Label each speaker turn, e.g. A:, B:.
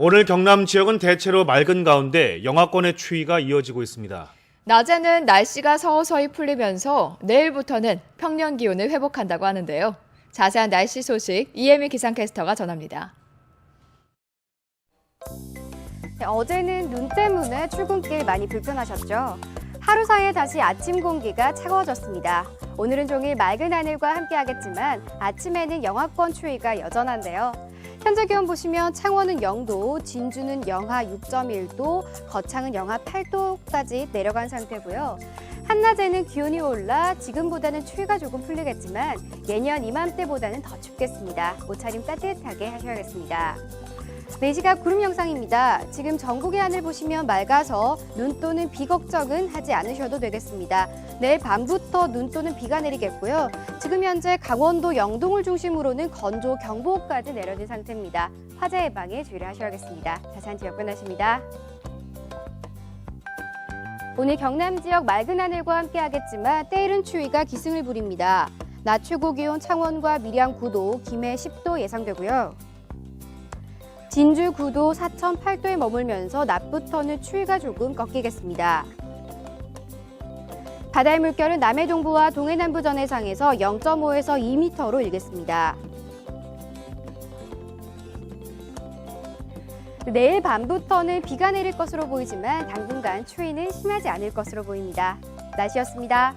A: 오늘 경남 지역은 대체로 맑은 가운데 영하권의 추위가 이어지고 있습니다.
B: 낮에는 날씨가 서서히 풀리면서 내일부터는 평년 기온을 회복한다고 하는데요. 자세한 날씨 소식 이혜미 기상캐스터가 전합니다.
C: 네, 어제는 눈 때문에 출근길 많이 불편하셨죠? 하루 사이에 다시 아침 공기가 차가워졌습니다. 오늘은 종일 맑은 하늘과 함께하겠지만 아침에는 영하권 추위가 여전한데요. 현재 기온 보시면 창원은 0도, 진주는 영하 6.1도, 거창은 영하 8도까지 내려간 상태고요. 한낮에는 기온이 올라 지금보다는 추위가 조금 풀리겠지만 예년 이맘때보다는 더 춥겠습니다. 옷차림 따뜻하게 하셔야겠습니다. 4시각 구름 영상입니다. 지금 전국의 하늘 보시면 맑아서 눈 또는 비 걱정은 하지 않으셔도 되겠습니다. 내일 밤부터 눈 또는 비가 내리겠고요. 지금 현재 강원도 영동을 중심으로는 건조 경보까지 내려진 상태입니다. 화재 예방에 주의를 하셔야겠습니다. 자세한 지역 변하십니다. 오늘 경남 지역 맑은 하늘과 함께 하겠지만 때이른 추위가 기승을 부립니다. 낮 최고 기온 창원과 밀양 9도, 김해 10도 예상되고요. 진주 9도, 사천 8도에 머물면서 낮부터는 추위가 조금 꺾이겠습니다. 바다의 물결은 남해 동부와 동해 남부 전해상에서 0.5에서 2m로 일겠습니다. 내일 밤부터는 비가 내릴 것으로 보이지만 당분간 추위는 심하지 않을 것으로 보입니다. 날씨였습니다.